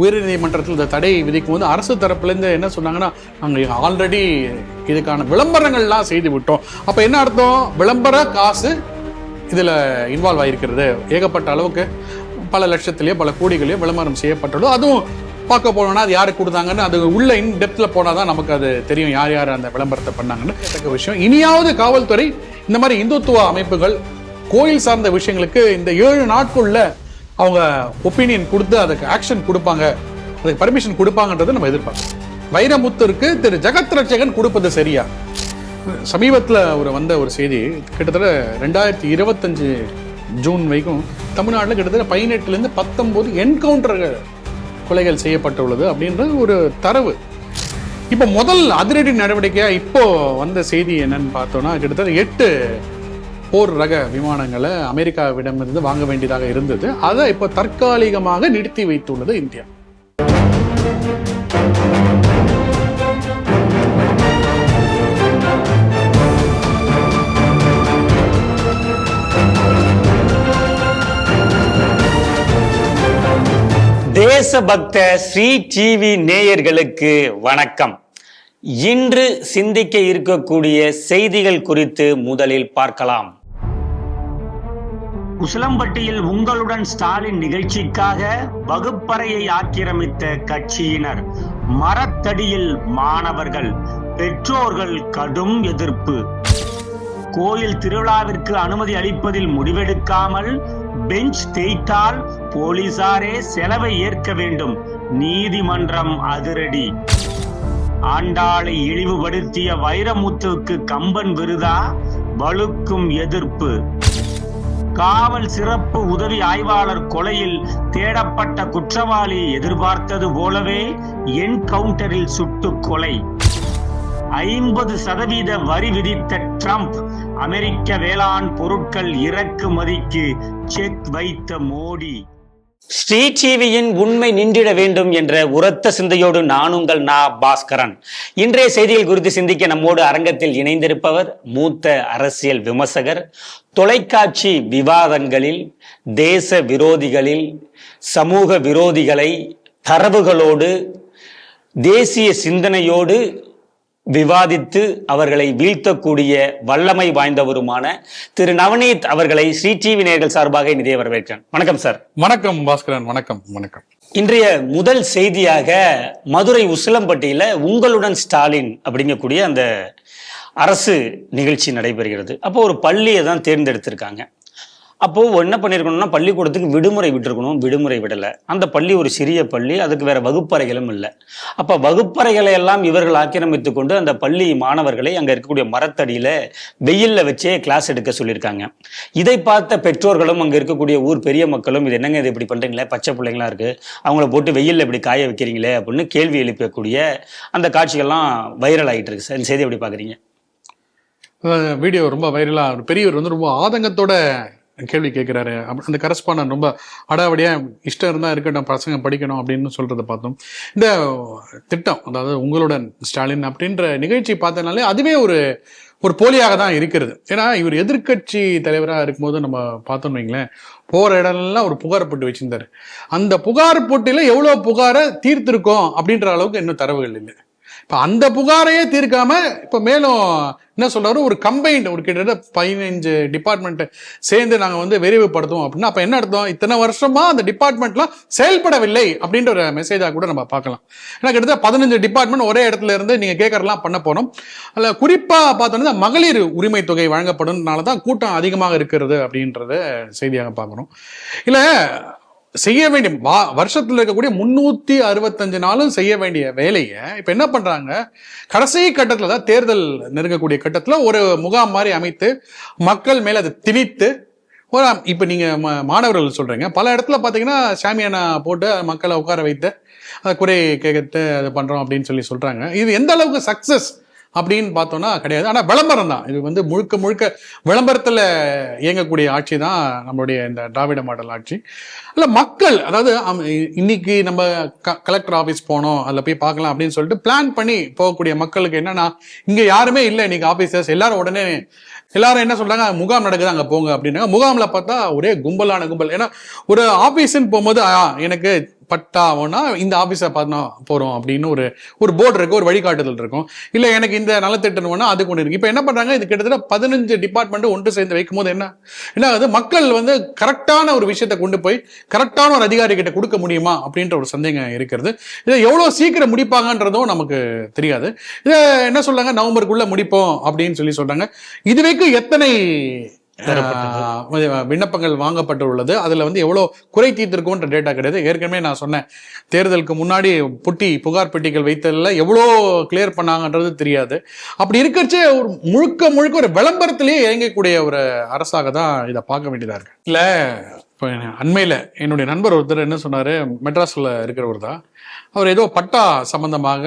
உயர்நீதிமன்றத்தில் இந்த தடை விதிக்கும் போது அரசு தரப்புலேருந்து என்ன சொன்னாங்கன்னா நாங்கள் ஆல்ரெடி இதுக்கான விளம்பரங்கள்லாம் செய்து விட்டோம் அப்போ என்ன அர்த்தம்? விளம்பர காசு இதில் இன்வால்வ் ஆகிருக்கிறது ஏகப்பட்ட அளவுக்கு பல லட்சத்திலேயோ பல கோடிகளையோ விளம்பரம் செய்யப்பட்டுள்ளது. அதுவும் பார்க்க போனோம்னா அது யாருக்கு கொடுத்தாங்கன்னு அது உள்ள இன் டெப்த்தில் போனால் தான் நமக்கு அது தெரியும் யார் யார் அந்த விளம்பரத்தை பண்ணாங்கன்னு. கேட்டக்க விஷயம். இனியாவது காவல்துறை இந்த மாதிரி இந்துத்துவ அமைப்புகள் கோயில் சார்ந்த விஷயங்களுக்கு இந்த ஏழு நாட்குள்ள அவங்க ஒப்பீனியன் கொடுத்து அதுக்கு ஆக்ஷன் கொடுப்பாங்க. அதுக்கு பர்மிஷன் கொடுப்பாங்கன்றத நம்ம எதிர்பார்க்கணும் வைரமுத்தருக்கு திரு ஜெகத் ரட்சகன் கொடுப்பது சரியா? சமீபத்தில் ஒரு வந்த ஒரு செய்தி கிட்டத்தட்ட ரெண்டாயிரத்தி இருபத்தஞ்சு ஜூன் வரைக்கும் தமிழ்நாட்டில் கிட்டத்தட்ட பதினெட்டுலேருந்து பத்தொம்போது என்கவுண்டர்கள் கொலைகள் செய்யப்பட்டுள்ளது அப்படின்ற ஒரு தரவு. இப்போ முதல் அதிரடி நடவடிக்கையாக இப்போ வந்த செய்தி என்னன்னு பார்த்தோன்னா கிட்டத்தட்ட எட்டு போர் ரக விமானங்களை அமெரிக்காவிடமிருந்து வாங்க வேண்டியதாக இருந்தது. அதை இப்போ தற்காலிகமாக நிறுத்தி வைத்துள்ளது இந்தியா. தேசபக்த ஸ்ரீ டிவி நேயர்களுக்கு வணக்கம். இன்று சிந்திக்க இருக்கக்கூடிய செய்திகள் குறித்து முதலில் பார்க்கலாம். உசிலம்பட்டியில் உங்களுடன் ஸ்டாலின் நிகழ்ச்சிக்காக வகுப்பறையை ஆக்கிரமித்த கட்சியினர். மரத்தடியில் மாணவர்கள். பெற்றோர்கள் கடும் எதிர்ப்பு. கோயில் திருவிழாவிற்கு அனுமதி அளிப்பதில் முடிவெடுக்காமல் பெஞ்ச் தேய்த்தால் போலீசாரே செலவை ஏற்க வேண்டும். நீதிமன்றம் அதிரடி. ஆண்டாளை இழிவுபடுத்திய வைரமுத்துவுக்கு கம்பன் விருதா? வலுக்கும் எதிர்ப்பு. காவல் சிறப்பு உதவி ஆய்வாளர் கொலையில் தேடப்பட்ட குற்றவாளி எதிர்பார்த்தது போலவே என்கவுண்டரில் சுட்டுக் கொலை. ஐம்பது சதவீத வரி விதித்த ட்ரம்ப் அமெரிக்க வேளாண் பொருட்கள் இறக்குமதிக்கு செக் வைத்த மோடி. ஸ்ரீ டிவியின் உண்மை நின்றிட வேண்டும் என்ற உரத்த சிந்தையோடு நான் உங்கள் நா. பாஸ்கரன். இன்றைய செய்திகள் குறித்து சிந்திக்க நம்மோடு அரங்கத்தில் இணைந்திருப்பவர் மூத்த அரசியல் விமர்சகர் தொலைக்காட்சி விவாதங்களில் தேச விரோதிகளில் சமூக விரோதிகளை தரவுகளோடு தேசிய சிந்தனையோடு விவாதித்து அவர்களை வீழ்த்தக்கூடிய வல்லமை வாய்ந்தவருமான திரு நவநீத் அவர்களை ஸ்ரீ டிவி நேயர்கள் சார்பாக இனிதே வரவேற்கிறேன். வணக்கம் சார். வணக்கம் பாஸ்கரன். வணக்கம் வணக்கம். இன்றைய முதல் செய்தியாக மதுரை உசிலம்பட்டியில உங்களுடன் ஸ்டாலின் அப்படிங்கக்கூடிய அந்த அரசு நிகழ்ச்சி நடைபெறுகிறது. அப்போ ஒரு பள்ளியை தான் தேர்ந்தெடுத்திருக்காங்க. அப்போ என்ன பண்ணிருக்கணும்னா பள்ளிக்கூடத்துக்கு விடுமுறை விட்டுருக்கணும். விடுமுறை விடலை. அந்த பள்ளி ஒரு சிறிய பள்ளி அதுக்கு வேற வகுப்பறைகளும் இல்லை. அப்போ வகுப்பறைகளை எல்லாம் இவர்கள் ஆக்கிரமித்து கொண்டு அந்த பள்ளி மாணவர்களை அங்கே இருக்கக்கூடிய மரத்தடியில் வெயிலில் வச்சே கிளாஸ் எடுக்க சொல்லியிருக்காங்க இதை பார்த்த பெற்றோர்களும் அங்கே இருக்கக்கூடிய ஊர் பெரிய மக்களும் இது என்னங்க இது இப்படி பண்ணுறீங்களே பச்சை பிள்ளைங்களா இருக்கு. அவங்கள போட்டு வெயிலில் இப்படி காய வைக்கிறீங்களே? அப்படின்னு கேள்வி எழுப்பக்கூடிய அந்த காட்சிகள்லாம் வைரல் ஆகிட்டு இருக்கு. சார் இந்த செய்தி எப்படி பார்க்குறீங்க? வீடியோ ரொம்ப வைரலாக பெரியவர் வந்து ரொம்ப ஆதங்கத்தோட கேள்வி கேட்குறாரு அந்த கரஸ்பாண்டன் ரொம்ப அடாவடியாக இஷ்டம் இருந்தால் இருக்கட்டும் பசங்க படிக்கணும் அப்படின்னு சொல்கிறத பார்த்தோம். இந்த திட்டம் அதாவது உங்களுடன் ஸ்டாலின் அப்படின்ற நிகழ்ச்சி பார்த்தனாலே அதுவே ஒரு ஒரு போலியாக தான் இருக்கிறது. ஏன்னா இவர் எதிர்க்கட்சி தலைவராக இருக்கும்போது நம்ம பார்த்தோம்னு வைங்களேன் போகிற இடம்லாம் ஒரு புகார் போட்டு வச்சிருந்தாரு. அந்த புகார் போட்டியில் எவ்வளோ புகாரை தீர்த்திருக்கோம் அப்படின்ற அளவுக்கு இன்னும் தரவுகள் இல்லை. இப்போ அந்த புகாரையே தீர்க்காம இப்போ மேலும் என்ன சொல்றாரு? ஒரு கம்பைன்ட் ஒரு கிட்டத்தட்ட பதினஞ்சு டிபார்ட்மெண்ட் சேர்ந்து நாங்கள் வந்து விரிவுபடுத்துவோம் அப்படின்னா அப்போ என்ன அர்த்தம்? இத்தனை வருஷமா அந்த டிபார்ட்மெண்ட்லாம் செயல்படவில்லை அப்படின்ற ஒரு மெசேஜாக கூட நம்ம பார்க்கலாம். ஏன்னா கிட்டத்தட்ட பதினஞ்சு டிபார்ட்மெண்ட் ஒரே இடத்துல இருந்து நீங்கள் கேட்கறலாம் பண்ண போனோம் அதில் குறிப்பாக பார்த்தோன்னா மகளிர் உரிமை தொகை வழங்கப்படும்னால தான் கூட்டம் அதிகமாக இருக்கிறது அப்படின்றத செய்தியாக பார்க்குறோம். இல்லை செய்ய வேண்டிய வா வருஷத்துல இருக்கக்கூடிய முன்னூத்தி அறுபத்தஞ்சு நாளும் செய்ய வேண்டிய வேலையை இப்ப என்ன பண்றாங்க? கடைசி கட்டத்துல தான் தேர்தல் நெருங்கக்கூடிய கட்டத்துல ஒரு முகாம் மாதிரி அமைத்து மக்கள் மேல அதை திணித்து ஒரு இப்போ நீங்கள் மாணவர்கள் சொல்கிறீங்க பல இடத்துல பார்த்தீங்கன்னா சாமியானா போட்டு மக்களை உட்கார வைத்து அதை குறை கேட்டு அது பண்ணுறோம் அப்படின்னு சொல்லி சொல்கிறாங்க இது எந்த அளவுக்கு சக்ஸஸ் அப்படின்னு பார்த்தோம்னா கிடையாது. ஆனால் விளம்பரம் தான். இது வந்து முழுக்க முழுக்க விளம்பரத்தில் இயங்கக்கூடிய ஆட்சி தான் நம்மளுடைய இந்த திராவிட மாடல் ஆட்சி. இல்லை மக்கள் அதாவது இன்னைக்கு நம்ம க கலெக்டர் ஆஃபீஸ் போனோம் அதில் போய் பார்க்கலாம் அப்படின்னு சொல்லிட்டு பிளான் பண்ணி போகக்கூடிய மக்களுக்கு என்னன்னா இங்கே யாருமே இல்லை இன்னைக்கு ஆஃபீஸர்ஸ் எல்லாரும் உடனே எல்லாரும் என்ன சொல்றாங்க முகாம் நடக்குது அங்கே போங்க அப்படின்னாங்க. முகாமில் பார்த்தா ஒரே கும்பலான கும்பல். ஏன்னா ஒரு ஆஃபீஸ்ன்னு போகும்போது ஆ, எனக்கு பட்டாவோனா இந்த ஆஃபீஸை பார்த்தா போகிறோம் அப்படின்னு ஒரு ஒரு போர்டு இருக்கும் ஒரு வழிகாட்டுதல் இருக்கும். இல்லை எனக்கு இந்த நலத்திட்டணும்னா அது கொண்டு இருக்கு. இப்போ என்ன பண்ணுறாங்க இது கிட்டத்தட்ட பதினஞ்சு டிபார்ட்மெண்ட் ஒன்று சேர்ந்து வைக்கும் போது என்ன? என்ன ஆகுது? மக்கள் வந்து கரெக்டான ஒரு விஷயத்தை கொண்டு போய் கரெக்டான ஒரு அதிகாரி கிட்ட கொடுக்க முடியுமா? அப்படின்ற ஒரு சந்தேகம் இருக்கிறது. இதை எவ்வளோ சீக்கிரம் முடிப்பாங்கன்றதும் நமக்கு தெரியாது. இதை என்ன சொல்றாங்க? நவம்பருக்குள்ளே முடிப்போம் அப்படின்னு சொல்லி சொல்றாங்க. இதுவரைக்கும் எத்தனை விண்ணப்பங்கள் வாங்கப்பட்டுள்ளது. அதுல வந்து எவ்வளவு குறை தீர்த்திருக்கோன்ற டேட்டா கிடையாது. ஏற்கனவே நான் சொன்னேன். தேர்தலுக்கு முன்னாடி புட்டி புகார் பெட்டிகள் வைத்ததுல எவ்வளோ கிளியர் பண்ணாங்கன்றது தெரியாது. அப்படி இருக்கிறச்சே ஒரு முழுக்க முழுக்க ஒரு விளம்பரத்திலேயே இயங்கக்கூடிய ஒரு அரசாக தான் இதை பார்க்க வேண்டியதா இருக்கு. இல்ல இப்போ அண்மையில் என்னுடைய நண்பர் ஒருத்தர் என்ன சொன்னாரு மெட்ராஸ்ல இருக்கிறவர் தான். அவர் ஏதோ பட்டா சம்பந்தமாக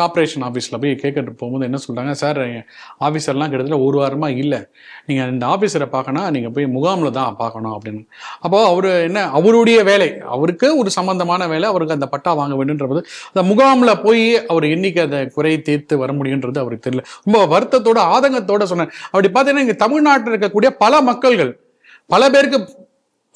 கார்ப்பரேஷன் ஆஃபீஸில் போய் கேட்கட்டு போகும்போது என்ன சொல்கிறாங்க சார் ஆஃபீஸர்லாம் கிட்டத்தட்ட ஒரு வாரமாக இல்லை. நீங்கள் இந்த ஆஃபீஸரை பார்க்கணும் நீங்கள் போய் முகாமில் தான் பார்க்கணும் அப்படின்னு. அப்போ அவர் என்ன அவருடைய வேலை அவருக்கு ஒரு சம்மந்தமான வேலை அவருக்கு அந்த பட்டா வாங்க வேண்டும்ன்றது அந்த முகாமில் போய் அவர் என்னைக்கு அதை குறை தீர்த்து வர முடியுன்றது அவருக்கு தெரியல. ரொம்ப வருத்தத்தோட ஆதங்கத்தோட சொன்னேன். அப்படி பார்த்தீங்கன்னா இங்கே தமிழ்நாட்டில் இருக்கக்கூடிய பல மக்கள்கள் பல பேருக்கு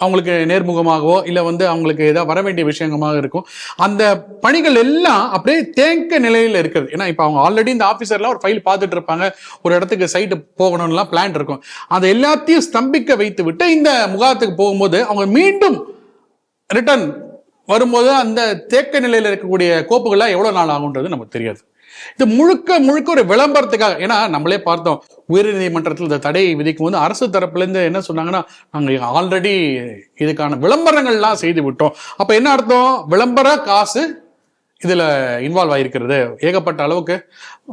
அவங்களுக்கு நேர்முகமாகவோ இல்லை வந்து அவங்களுக்கு ஏதாவது வர வேண்டிய விஷயமாக இருக்கும். அந்த பணிகள் எல்லாம் அப்படியே தேக்க நிலையில் இருக்கிறது ஏன்னா இப்போ அவங்க ஆல்ரெடி இந்த ஆஃபீஸர்லாம் ஒரு ஃபைல் பார்த்துட்டு இருப்பாங்க. ஒரு இடத்துக்கு சைட்டு போகணும்லாம் பிளான் இருக்கும். அதை எல்லாத்தையும் ஸ்தம்பிக்க வைத்து விட்டு இந்த முகாத்துக்கு போகும்போது அவங்க மீண்டும் ரிட்டர்ன் வரும்போது அந்த தேக்க நிலையில் இருக்கக்கூடிய கோப்புகள்லாம் எவ்வளோ நாள் ஆகுன்றது நமக்கு தெரியாது. இது முழுக்க முழுக்க ஒரு விளம்பரத்துக்காக. ஏன்னா நம்மளே பார்த்தோம் உயர்நீதிமன்றத்தில் இந்த தடையை விதிக்கும் போது அரசு தரப்புலேருந்து என்ன சொன்னாங்கன்னா நாங்கள் ஆல்ரெடி இதுக்கான விளம்பரங்கள்லாம் செய்து விட்டோம். அப்போ என்ன அர்த்தம்? விளம்பர காசு இதில் இன்வால்வ் ஆகிருக்கிறது ஏகப்பட்ட அளவுக்கு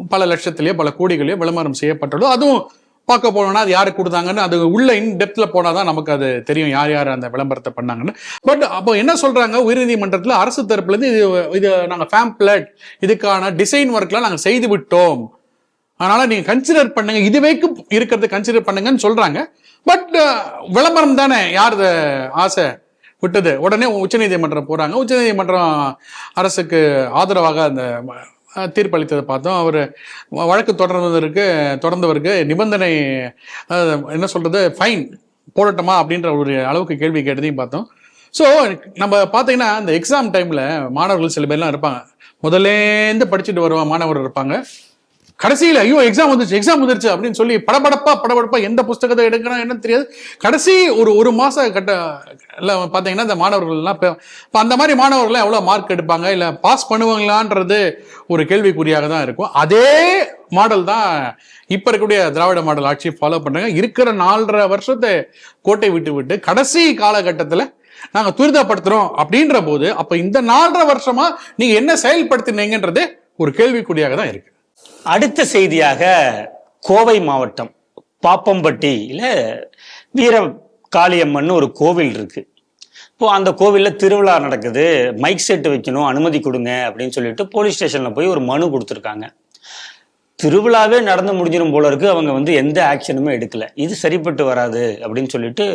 பல லட்சத்திலேயோ பல கோடிகளையோ விளம்பரம் செய்யப்பட்டதோ அதுவும் பார்க்க போனோம்னா அது யாருக்கு கொடுத்தாங்கன்னு அது உள்ள இன் டெப்த்தில் போனால் தான் நமக்கு அது தெரியும் யார் யார் அந்த விளம்பரத்தை பண்ணாங்கன்னு. பட் அப்போ என்ன சொல்றாங்க? உயர்நீதிமன்றத்தில் அரசு தரப்புலேருந்து இது இது நாங்கள் ஃபேம்ப்ளட் இதுக்கான டிசைன் ஒர்க்லாம் நாங்கள் செய்து விட்டோம். அதனால நீங்க கன்சிடர் பண்ணுங்க. இது வரைக்கும் இருக்கிறத கன்சிடர் பண்ணுங்கன்னு சொல்றாங்க. பட் விளம்பரம் தானே. யார் ஆசை விட்டது? உடனே உச்சநீதிமன்றம் போறாங்க. உச்சநீதிமன்றம் அரசுக்கு ஆதரவாக அந்த தீர்ப்பளித்ததை பார்த்தோம். அவர் வழக்கு தொடர்ந்ததற்கு தொடர்ந்தவருக்கு நிபந்தனை என்ன சொல்கிறது ஃபைன் போடட்டுமா அப்படின்ற ஒரு அளவுக்கு கேள்வி கேட்டதையும் பார்த்தோம். ஸோ நம்ம பார்த்தீங்கன்னா அந்த எக்ஸாம் டைமில் மாணவர்கள் சில பேர்லாம் இருப்பாங்க. முதல்லேருந்து படிச்சுட்டு வருவான் மாணவர் இருப்பாங்க. கடைசியில் ஐயோ எக்ஸாம் வந்துருச்சு எக்ஸாம் வந்துருச்சு அப்படின்னு சொல்லி படபடப்பா படபடப்பா எந்த புஸ்தகத்தை எடுக்கணும் என்னன்னு தெரியாது. கடைசி ஒரு ஒரு மாதம் கட்ட எல்லாம் பார்த்தீங்கன்னா இந்த மாணவர்கள்லாம் இப்போ இப்போ அந்த மாதிரி மாணவர்கள்லாம் எவ்வளோ மார்க் எடுப்பாங்க? இல்லை பாஸ் பண்ணுவாங்களான்றது ஒரு கேள்விக்குறியாக தான் இருக்கும். அதே மாடல் தான் இப்போ இருக்கக்கூடிய திராவிட மாடல் ஆட்சியை ஃபாலோ பண்ணுறாங்க இருக்கிற நாலரை வருஷத்தை கோட்டை விட்டு விட்டு கடைசி காலகட்டத்தில் நாங்கள் துரிதப்படுத்துகிறோம் அப்படின்ற போது அப்போ இந்த நாலரை வருஷமாக நீங்கள் என்ன செயல்படுத்தினீங்கன்றது ஒரு கேள்விக்குறியாக தான் இருக்குது அடுத்த செய்தியாக கோவை மாவட்டம் பாப்பம்பட்டியில் வீர காளியம்மன் ஒரு கோவில் இருக்கு. இப்போ அந்த கோவிலில் திருவிழா நடக்குது. மைக் செட் வைக்கணும் அனுமதி கொடுங்க அப்படின்னு சொல்லிட்டு போலீஸ் ஸ்டேஷன்ல போய் ஒரு மனு கொடுத்துருக்காங்க. திருவிழாவே நடந்து முடிஞ்சிடும் போல இருக்கு. அவங்க வந்து எந்த ஆக்ஷனுமே எடுக்கல. இது சரிப்பட்டு வராது அப்படின்னு சொல்லிட்டு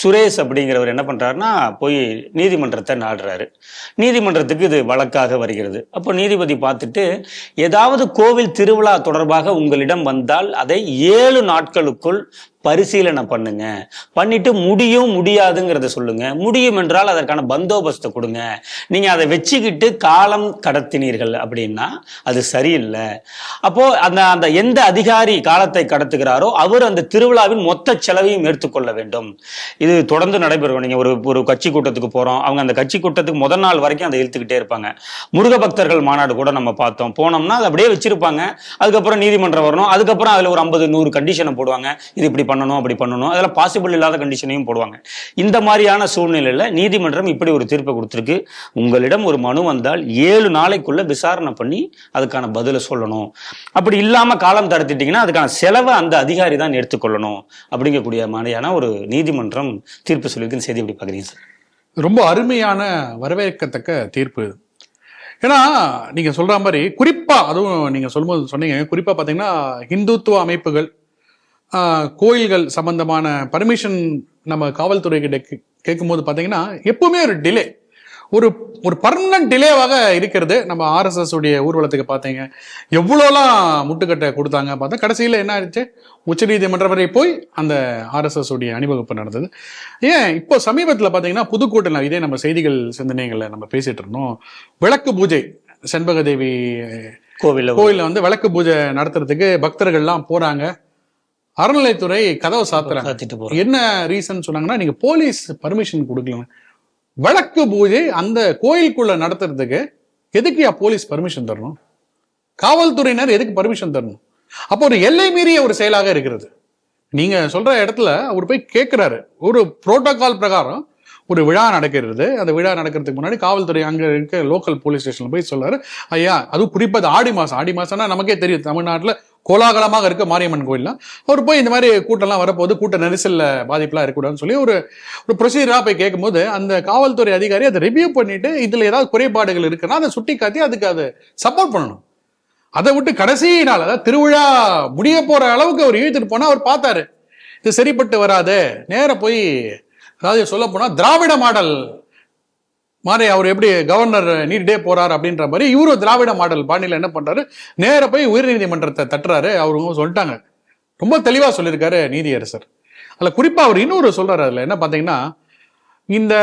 சுரேஷ் அப்படிங்கிறவர் என்ன பண்றாருன்னா போய் நீதிமன்றத்தை நாடுறாரு. நீதிமன்றத்துக்கு இது வழக்காக வருகிறது. அப்போ நீதிபதி பார்த்துட்டு ஏதாவது கோவில் திருவிழா தொடர்பாக உங்களிடம் வந்தால் அதை ஏழு நாட்களுக்குள் பரிசீலனை பண்ணுங்க. பண்ணிட்டு முடியும் முடியாதுங்கிறத சொல்லுங்க. முடியும் என்றால் அதற்கான பந்தோபஸ்தை கொடுங்க. நீங்க அதை வச்சுக்கிட்டு காலம் கடத்தினீர்கள் அப்படின்னா அது சரியில்லை. அப்போ அந்த அந்த எந்த அதிகாரி காலத்தை கடத்துகிறாரோ அவர் அந்த திருவிழாவின் மொத்த செலவையும் ஏற்றுக்கொள்ள வேண்டும். இது தொடர்ந்து நடைபெறும். நீங்க ஒரு ஒரு கட்சி கூட்டத்துக்கு போறோம். அவங்க அந்த கட்சி கூட்டத்துக்கு முதல் நாள் வரைக்கும் அதை இழுத்துக்கிட்டே இருப்பாங்க. முருக பக்தர்கள் மாநாடு கூட நம்ம பார்த்தோம். போனோம்னா அதை அப்படியே வச்சிருப்பாங்க. அதுக்கப்புறம் நீதிமன்றம் வரணும். அதுக்கப்புறம் அதுல ஒரு ஐம்பது நூறு கண்டிஷனை போடுவாங்க. இது இப்படி பண்ணணும் அப்படி பண்ணணும். அதில் பாசிபிள் இல்லாத கண்டிஷனையும் போடுவாங்க. இந்த மாதிரியான சூழ்நிலையில நீதிமன்றம் இப்படி ஒரு தீர்ப்பை கொடுத்துருக்கு. உங்களிடம் ஒரு மனு வந்தால் ஏழு நாளைக்குள்ள விசாரணை பண்ணி அதுக்கான பதிலை சொல்லணும். அப்படி இல்லாம காலம் தடுத்துட்டீங்கன்னா அதுக்கான செலவை அந்த அதிகாரி தான் எடுத்துக்கொள்ளணும். அப்படிங்கக்கூடிய மாதிரியான ஒரு நீதிமன்றம் தீர்ப்பு சொல்லியிருக்குன்னு செய்தி எப்படி பாக்குறீங்க சார்? ரொம்ப அருமையான வரவேற்கத்தக்க தீர்ப்பு இது. ஏன்னா நீங்கள் சொல்கிற மாதிரி குறிப்பாக அதுவும் நீங்கள் சொல்லும்போது சொன்னீங்க குறிப்பாக பார்த்தீங்கன்னா இந்துத்துவ அமைப்புகள் கோயில்கள் சம்பந்தமான பர்மிஷன் நம்ம காவல்துறை கிட்ட கேட்கும்போது பாத்தீங்கன்னா எப்பவுமே ஒரு டிலே ஒரு ஒரு பர்மனன்ட் டிலேவாக இருக்கிறது நம்ம ஆர்எஸ்எஸ் உடைய ஊர்வலத்துக்கு பார்த்தீங்க எவ்வளோலாம் முட்டுக்கட்டை கொடுத்தாங்க பார்த்தா கடைசியில் என்ன ஆயிடுச்சு? உச்சநீதிமன்றம் வரை போய் அந்த ஆர்எஸ்எஸ் உடைய அணிவகுப்பு நடந்தது. ஏன்? இப்போ சமீபத்தில் பார்த்தீங்கன்னா புதுக்கோட்டையில் இதே நம்ம செய்திகள் சிந்தனைகளில் நம்ம பேசிட்டு இருந்தோம். விளக்கு பூஜை செண்பகதேவி கோவில்ல கோயில்ல வந்து விளக்கு பூஜை நடத்துறதுக்கு பக்தர்கள்லாம் போறாங்க. அறநிலைத்துறை கதவை சாத்துறாங்க. என்ன ரீசன் சொன்னாங்கன்னா நீங்க போலீஸ் பர்மிஷன் கொடுக்கல விளக்கு பூஜை அந்த கோயிலுக்குள்ள நடத்துறதுக்கு எதுக்குயா போலீஸ் பர்மிஷன் தரணும்? காவல்துறையினர் எதுக்கு பர்மிஷன் தரணும்? அப்போ ஒரு எல்லை மீறிய ஒரு செயலாக இருக்கிறது. நீங்க சொல்ற இடத்துல அவர் போய் கேட்கிறாரு ஒரு புரோட்டோகால் பிரகாரம் ஒரு விழா நடக்கிறது. அந்த விழா நடக்கிறதுக்கு முன்னாடி காவல்துறை அங்க இருக்க லோக்கல் போலீஸ் ஸ்டேஷன்ல போய் சொல்றாரு ஐயா அதுவும் குறிப்பா அது ஆடி மாசம். ஆடி மாசம்னா நமக்கே தெரியும். தமிழ்நாட்டுல கோலாகலமாக இருக்க மாரியம்மன் கோயில்லாம் அவர் போய் இந்த மாதிரி கூட்டம்லாம் வரப்போது கூட்ட நெரிசலில் பாதிப்புலாம் இருக்கக்கூடாதுன்னு சொல்லி ஒரு ஒரு ப்ரொசீஜராக போய் கேட்கும்போது அந்த காவல்துறை அதிகாரி அதை ரிவ்யூ பண்ணிட்டு இதில் ஏதாவது குறைபாடுகள் இருக்குன்னா அதை சுட்டி காட்டி அதுக்கு அதை சப்போர்ட் பண்ணணும். அதை விட்டு கடைசி நாள் அதாவது திருவிழா முடிய போகிற அளவுக்கு அவர் இழுத்துட்டு போனால் அவர் பார்த்தாரு. இது சரிப்பட்டு வராது. நேராக போய் அதாவது சொல்ல போனால் திராவிட மாடல் மாதிரி அவர் எப்படி கவர்னர் நீட்டே போறார் அப்படின்ற மாதிரி இவரும் திராவிட மாடல் பாணியில் என்ன பண்றாரு? நேர போய் உயர்நீதிமன்றத்தை தட்டுறாரு. அவருங்க சொல்லிட்டாங்க. ரொம்ப தெளிவாக சொல்லியிருக்காரு நீதியரசர். அதில் குறிப்பாக அவர் இன்னொரு சொல்றாரு. அதில் என்ன பார்த்தீங்கன்னா இந்த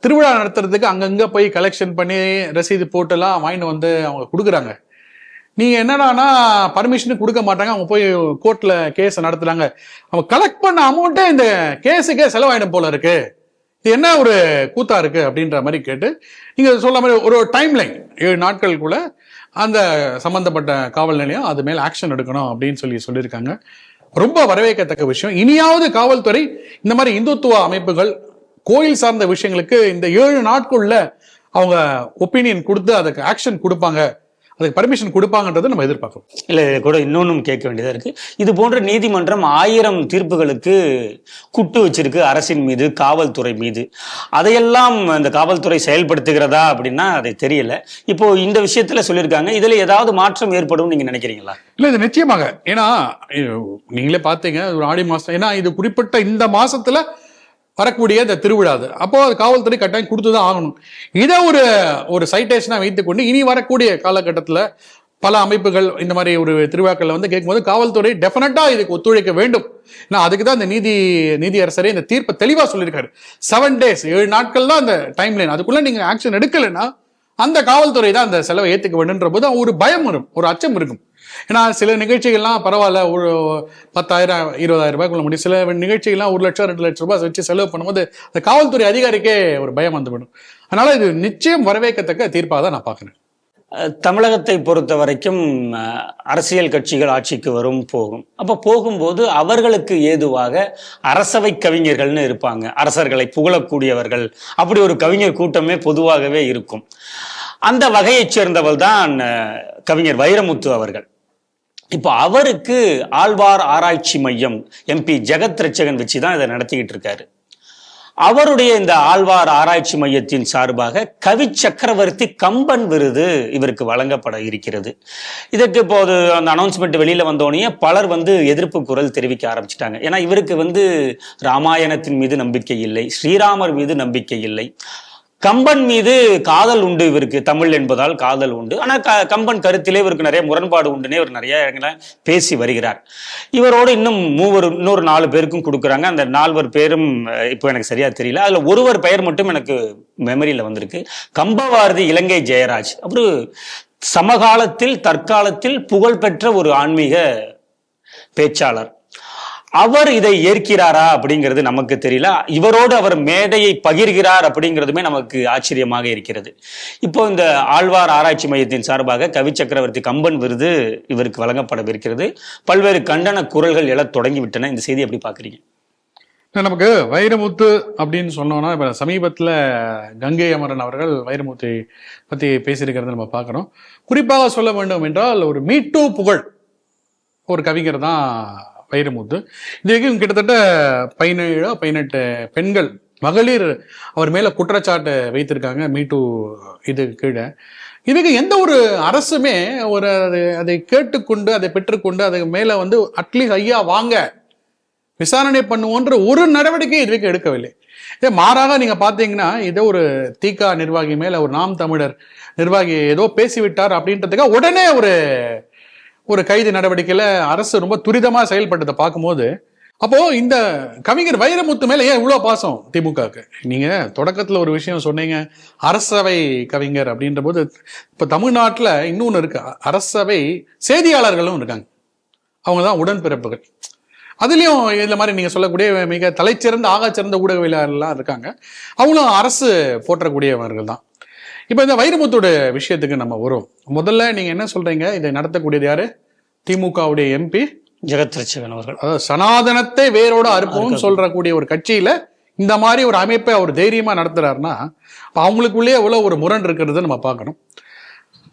திருவிழா நடத்துறதுக்கு அங்கங்கே போய் கலெக்ஷன் பண்ணி ரசீது போட்டுலாம் வாங்கிட்டு வந்து அவங்க கொடுக்குறாங்க. நீங்கள் என்னடானா பர்மிஷன் கொடுக்க மாட்டாங்க. அவங்க போய் கோர்ட்டில் கேஸ் நடத்துறாங்க. அவங்க கலெக்ட் பண்ண அமௌண்ட்டே இந்த கேஸுக்கே செலவாயிடும் போல இருக்குது என்ன ஒரு கூத்தா இருக்கு? அப்படின்ற மாதிரி கேட்டு நீங்க சொல்ல மாதிரி ஒரு டைம் லைன் ஏழு நாட்களுக்குள்ள அந்த சம்பந்தப்பட்ட காவல் நிலையம் அது மேல ஆக்ஷன் எடுக்கணும் அப்படின்னு சொல்லி சொல்லியிருக்காங்க. ரொம்ப வரவேற்கத்தக்க விஷயம். இனியாவது காவல்துறை இந்த மாதிரி இந்துத்துவ அமைப்புகள் கோயில் சார்ந்த விஷயங்களுக்கு இந்த ஏழு நாட்களில் அவங்க ஒப்பீனியன் கொடுத்து அதுக்கு ஆக்ஷன் கொடுப்பாங்க. அதுக்கு பர்மிஷன் கொடுப்பாங்கன்றதை நம்ம எதிர்பார்க்கிறோம். இல்ல கூட இன்னொன்னும் கேட்க வேண்டியதா இருக்கு. இது போன்ற நீதிமன்றம் ஆயிரம் தீர்ப்புகளுக்கு குட்டு வச்சிருக்கு அரசின் மீது காவல்துறை மீது. அதையெல்லாம் அந்த காவல்துறை செயல்படுத்துகிறதா அப்படின்னா அது தெரியல. இப்போ இந்த விஷயத்துல சொல்லியிருக்காங்க இதுல ஏதாவது மாற்றம் ஏற்படும் நீங்க நினைக்கிறீங்களா? இல்ல இது நிச்சயமாக. ஏன்னா நீங்களே பார்த்தீங்க ஒரு ஆடி மாசம். ஏன்னா இது குறிப்பிட்ட இந்த மாசத்துல வரக்கூடிய இந்த திருவிழா அது. அப்போ அது காவல்துறை கட்டாயம் கொடுத்து தான் ஆகணும். இதை ஒரு ஒரு சைட்டேஷனாக வைத்துக்கொண்டு இனி வரக்கூடிய காலகட்டத்தில் பல அமைப்புகள் இந்த மாதிரி ஒரு திருவிழாக்களில் வந்து கேட்கும்போது காவல்துறை டெஃபினட்டாக இதுக்கு ஒத்துழைக்க வேண்டும். ஏன்னா அதுக்கு தான் இந்த நீதி நீதியரசரே இந்த தீர்ப்பை தெளிவாக சொல்லியிருக்காரு. செவன் டேஸ் ஏழு நாட்கள் தான் அந்த டைம் லைன் அதுக்குள்ளே நீங்கள் ஆக்ஷன் எடுக்கலைன்னா அந்த காவல்துறை தான் அந்த செலவை ஏற்றுக்க வேண்டும்ன்ற போது ஒரு பயம் வரும் ஒரு அச்சம் இருக்கும். ஏன்னா சில நிகழ்ச்சிகள்லாம் பரவாயில்ல ஒரு பத்தாயிரம் இருபதாயிரம் ரூபாய்க்குள்ள முடியும். சில நிகழ்ச்சிகள்லாம் ஒரு லட்சம் ரெண்டு லட்சம் ரூபாய் வச்சு செலவு பண்ணும்போது அந்த காவல்துறை அதிகாரிக்கே ஒரு பயம் வந்துவிடும். அதனால இது நிச்சயம் வரவேற்கத்தக்க தீர்ப்பாக தான் நான் பார்க்குறேன். அஹ், தமிழகத்தை பொறுத்த வரைக்கும் அரசியல் கட்சிகள் ஆட்சிக்கு வரும் போகும். அப்போ போகும்போது அவர்களுக்கு ஏதுவாக அரசவை கவிஞர்கள்னு இருப்பாங்க. அரசர்களை புகழக்கூடியவர்கள். அப்படி ஒரு கவிஞர் கூட்டமே பொதுவாகவே இருக்கும். அந்த வகையைச் சேர்ந்தவள் தான் கவிஞர் வைரமுத்து அவர்கள். இப்போ அவருக்கு ஆழ்வார் ஆராய்ச்சி மையம் எம்பி ஜெகத் ரட்சகன் வச்சு தான் இதை நடத்திக்கிட்டு இருக்காரு. அவருடைய இந்த ஆழ்வார் ஆராய்ச்சி மையத்தின் சார்பாக கவி சக்கரவர்த்தி கம்பன் விருது இவருக்கு வழங்கப்பட இருக்கிறது. இதற்கு இப்போது அந்த அனௌன்ஸ்மெண்ட் வெளியில் வந்தோடனே பலர் வந்து எதிர்ப்பு குரல் தெரிவிக்க ஆரம்பிச்சிட்டாங்க. ஏன்னா இவருக்கு வந்து ராமாயணத்தின் மீது நம்பிக்கை இல்லை ஸ்ரீராமர் மீது நம்பிக்கை இல்லை. கம்பன் மீது காதல் உண்டு இவருக்கு தமிழ் என்பதால் காதல் உண்டு. ஆனால் க- கம்பன் கருத்திலே இவருக்கு நிறைய முரண்பாடு உண்டுனே இவர் நிறைய இடங்கள பேசி வருகிறார். இவரோடு இன்னும் மூவர் இன்னொரு நாலு பேருக்கும் கொடுக்குறாங்க. அந்த நால்வர் பேரும் இப்போ எனக்கு சரியா தெரியல. அதில் ஒருவர் பெயர் மட்டும் எனக்கு மெமரியில் வந்திருக்கு. கம்பவாரதி இலங்கை ஜெயராஜ். அவரு சமகாலத்தில் தற்காலத்தில் புகழ்பெற்ற ஒரு ஆன்மீக பேச்சாளர். அவர் இதை ஏற்கிறாரா அப்படிங்கிறது நமக்கு தெரியல. இவரோடு அவர் மேடையை பகிர்கிறார் அப்படிங்கிறதுமே நமக்கு ஆச்சரியமாக இருக்கிறது. இப்போ இந்த ஆழ்வார் ஆராய்ச்சி மையத்தின் சார்பாக கவி சக்கரவர்த்தி கம்பன் விருது இவருக்கு வழங்கப்படவிருக்கிறது. பல்வேறு கண்டன குரல்கள் எழத் தொடங்கிவிட்டன. இந்த செய்தி எப்படி பார்க்குறீங்க? நமக்கு வைரமுத்து அப்படின்னு சொன்னோம்னா இப்போ சமீபத்தில் கங்கை அமரன் அவர்கள் வைரமுத்தை பற்றி பேசியிருக்கிறத நம்ம பார்க்குறோம். குறிப்பாக சொல்ல வேண்டும் என்றால் ஒரு மீட்டு புகழ் ஒரு கவிஞர் தான் வைரமுத்து இது வரைக்கும் கிட்டத்தட்ட பதினேழோ பதினெட்டு பெண்கள் மகளிர் அவர் மேல குற்றச்சாட்டு வைத்திருக்காங்க. மீட்டு இது கீழே. இதுக்கு எந்த ஒரு அரசுமே ஒரு அது அதை கேட்டுக்கொண்டு அதை பெற்றுக்கொண்டு அதுக்கு மேல வந்து அட்லீஸ்ட் ஐயா வாங்க விசாரணை பண்ணுவோன்ற ஒரு நடவடிக்கை இது வரைக்கும் எடுக்கவில்லை. இதே மாறாக நீங்க பாத்தீங்கன்னா இதை ஒரு தீகா நிர்வாகி மேல ஒரு நாம் தமிழர் நிர்வாகி ஏதோ பேசிவிட்டார் அப்படின்றதுக்காக உடனே ஒரு ஒரு கைது நடவடிக்கையில அரசு ரொம்ப துரிதமா செயல்பட்டதை பார்க்கும்போது அப்போ இந்த கவிஞர் வைரமுத்து மேல ஏன் இவ்வளோ பாசம் திமுகவுக்கு? நீங்க தொடக்கத்துல ஒரு விஷயம் சொன்னீங்க அரசவை கவிஞர் அப்படின்ற போது இப்ப தமிழ்நாட்டில் இன்னொன்று இருக்கு அரசவை செய்தியாளர்களும் இருக்காங்க. அவங்க தான் உடன்பிறப்புகள். அதுலயும் இந்த மாதிரி நீங்க சொல்லக்கூடிய மிக தலைச்சிறந்த ஆகச்சிறந்த ஊடகவியலாளர்லாம் இருக்காங்க. அவங்களும் அரசு போற்றக்கூடியவர்கள் தான் இப்போ இந்த வைரமுத்தோட விஷயத்துக்கு நம்ம வரும் முதல்ல நீங்க என்ன சொல்றீங்க? இதை நடத்தக்கூடியது யாரு? திமுகவுடைய எம்பி ஜெகத் ரட்சகன் அவர்கள். அதாவது சனாதனத்தை வேரோட அறுப்போம்னு சொல்றக்கூடிய ஒரு கட்சியில இந்த மாதிரி ஒரு அமைப்பை அவர் தைரியமா நடத்துறாருன்னா அவங்களுக்குள்ளேயே எவ்வளவு ஒரு முரண் இருக்கிறது நம்ம பார்க்கணும்.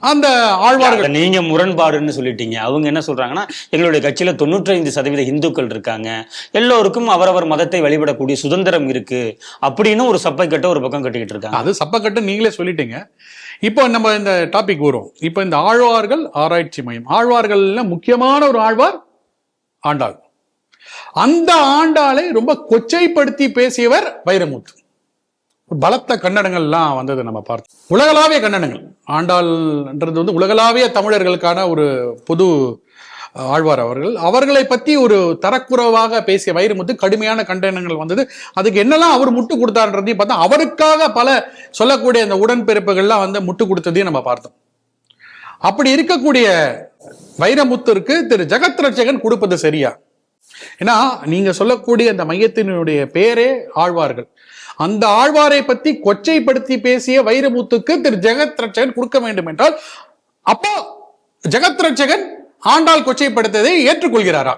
அந்த ஆழ்வார்கள். நீங்க முரண்பாடுன்னு சொல்லிட்டீங்க. அவங்க என்ன சொல்றாங்கன்னா எங்களுடைய கட்சியில தொண்ணூற்றி ஐந்து சதவீத இந்துக்கள் இருக்காங்க. எல்லோருக்கும் அவரவர் மதத்தை வழிபடக்கூடிய சுதந்திரம் இருக்கு அப்படின்னு ஒரு சப்பை கட்ட ஒரு பக்கம் கட்டிக்கிட்டு இருக்காங்க. அது சப்பக்கட்டு நீங்களே சொல்லிட்டீங்க. இப்போ நம்ம இந்த டாபிக் வரும் இப்போ இந்த ஆழ்வார்கள் ஆராய்ச்சி மையம். ஆழ்வார்கள்ல முக்கியமான ஒரு ஆழ்வார் ஆண்டாள். அந்த ஆண்டாளை ரொம்ப கொச்சைப்படுத்தி பேசியவர் வைரமுத்து. பலத்த கண்டனங்கள்லாம் வந்தது நம்ம பார்த்தோம் உலகளாவிய கண்டனங்கள் ஆண்டாள்ன்றது வந்து உலகளாவிய தமிழர்களுக்கான ஒரு பொது ஆழ்வார் அவர்கள். அவர்களை பத்தி ஒரு தரக்குறைவாக பேசிய வைரமுத்து கடுமையான கண்டனங்கள் வந்தது. அதுக்கு என்னெல்லாம் அவர் முட்டு கொடுத்தாருன்றதையும் பார்த்தா அவருக்காக பல சொல்லக்கூடிய அந்த உடன்பிறப்புகள்லாம் வந்து முட்டு கொடுத்ததையும் நம்ம பார்த்தோம். அப்படி இருக்கக்கூடிய வைரமுத்திற்கு திரு ஜெகத் ரட்சகன் கொடுப்பது சரியா? ஏன்னா நீங்க சொல்லக்கூடிய அந்த மையத்தினுடைய பேரே ஆழ்வார்கள். அந்த ஆழ்வாரை பத்தி கொச்சைப்படுத்தி பேசிய வைரமுத்துக்கு திரு ஜெகத் ரட்சகன் கொடுக்க வேண்டும் என்றால் அப்போ ஜெகத் ரட்சகன் ஆண்டாள் கொச்சைப்படுத்ததை ஏற்றுக்கொள்கிறாரா?